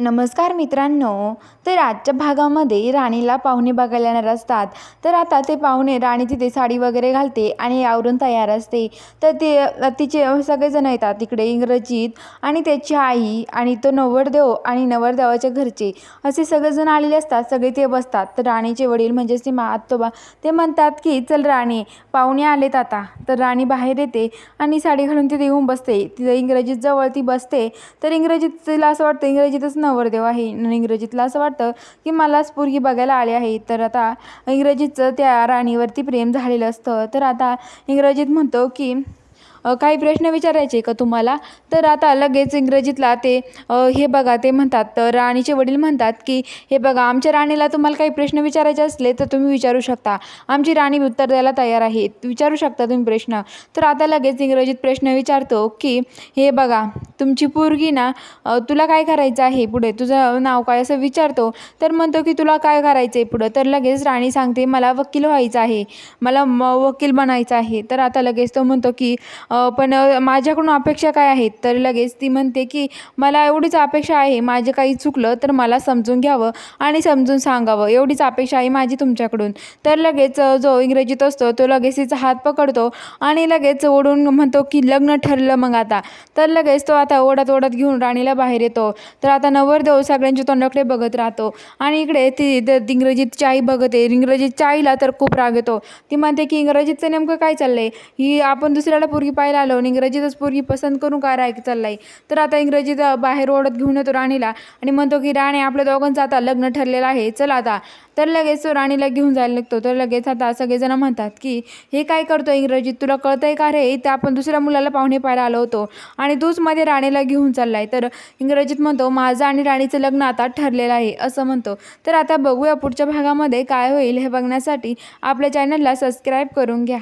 नमस्कार मित्रांनो तर आजच्या भागामध्ये राणीला पाहुणे बघायला येणार असतात. तर आता ते पाहुणे राणी तिथे साडी वगैरे घालते आणि आवरून तयार असते. तर ते तिचे सगळेजण येतात तिकडे इंग्रजीत आणि त्याची आई आणि तो नवरदेव आणि नवरदेवाच्या घरचे असे सगळेजण आलेले असतात. सगळे ते बसतात. तर राणीचे वडील म्हणजेच ते मा आत्तोबा ते म्हणतात की चल राणी पाहुणे आलेत आता. तर राणी बाहेर येते आणि साडी घालून तिथे येऊन बसते. तिथं इंग्रजीत जवळ ती बसते. तर इंग्रजीत तिला असं वाटतं इंग्रजीतच नवरदेव आहे. आणि इंग्रजीतला असं वाटतं की मलाच पोरगी बघायला आली आहे. तर आता इंग्रजीचं त्या राणीवरती प्रेम झालेलं असतं. तर आता इंग्रजीत म्हणतो की काही प्रश्न विचारायचे का तुम्हाला? तर आता लगेच इंग्रजीतला ते हे बघा ते म्हणतात तर राणीचे वडील म्हणतात की हे बघा आमच्या राणीला तुम्हाला काही प्रश्न विचारायचे असले तर तुम्ही विचारू शकता. आमची राणी उत्तर द्यायला तयार आहे. विचारू शकता तुम्ही प्रश्न. तर आता लगेच इंग्रजीत प्रश्न विचारतो की हे बघा तुमची पोरगी ना तुला काय करायचं आहे पुढे? तुझं नाव काय? असं विचारतो. तर म्हणतो की तुला काय करायचं आहे पुढं? तर लगेच राणी सांगते मला वकील व्हायचं आहे. मला म वकील बनायचं आहे. तर आता लगेच तो म्हणतो की पण माझ्याकडून अपेक्षा काय आहेत? तर लगेच ती म्हणते की मला एवढीच अपेक्षा आहे माझे काही चुकलं तर मला समजून घ्यावं आणि समजून सांगावं. एवढीच अपेक्षा आहे माझी तुमच्याकडून. तर लगेच जो इंग्रजीत असतो तो लगेच तिचा हात पकडतो आणि लगेच ओढून म्हणतो की लग्न ठरलं मग आता. तर लगेच तो आता ओढत ओढत घेऊन राणीला बाहेर येतो. तर आता नवरदेव सगळ्यांच्या तोंडाकडे बघत राहतो आणि इकडे ती द- इंग्रजीत चाई बघते. इंग्रजीत चाईला तर खूप राग येतो. ती म्हणते की इंग्रजीतचं नेमकं काय चाललंय? ही आपण दुसऱ्याला पोरगी पाहायला आलो आणि इंग्रजीतच पोरगी पसंत करून काय राहायचं चाललाय. तर आता इंग्रजीत बाहेर ओढत घेऊन येतो राणीला आणि म्हणतो की राणी आपल्या दोघांचं आता लग्न ठरलेलं आहे. चल आता. तर लगेच तो राणीला घेऊन जायला लागतो तर लगेच आता सगळेजण म्हणतात की हे काय करतो इंग्रजीत? तुला कळतंय का रे? ते आपण दुसऱ्या मुलाला पाहुणे पाहायला आलो होतो आणि तूच मध्ये राणीला घेऊन चाललाय. तर इंग्रजीत म्हणतो माझं आणि राणीचं लग्न आता ठरलेलं आहे. असं म्हणतो. तर आता बघूया पुढच्या भागामध्ये काय होईल हे बघण्यासाठी. आपल्या चॅनलला सबस्क्राईब करून घ्या.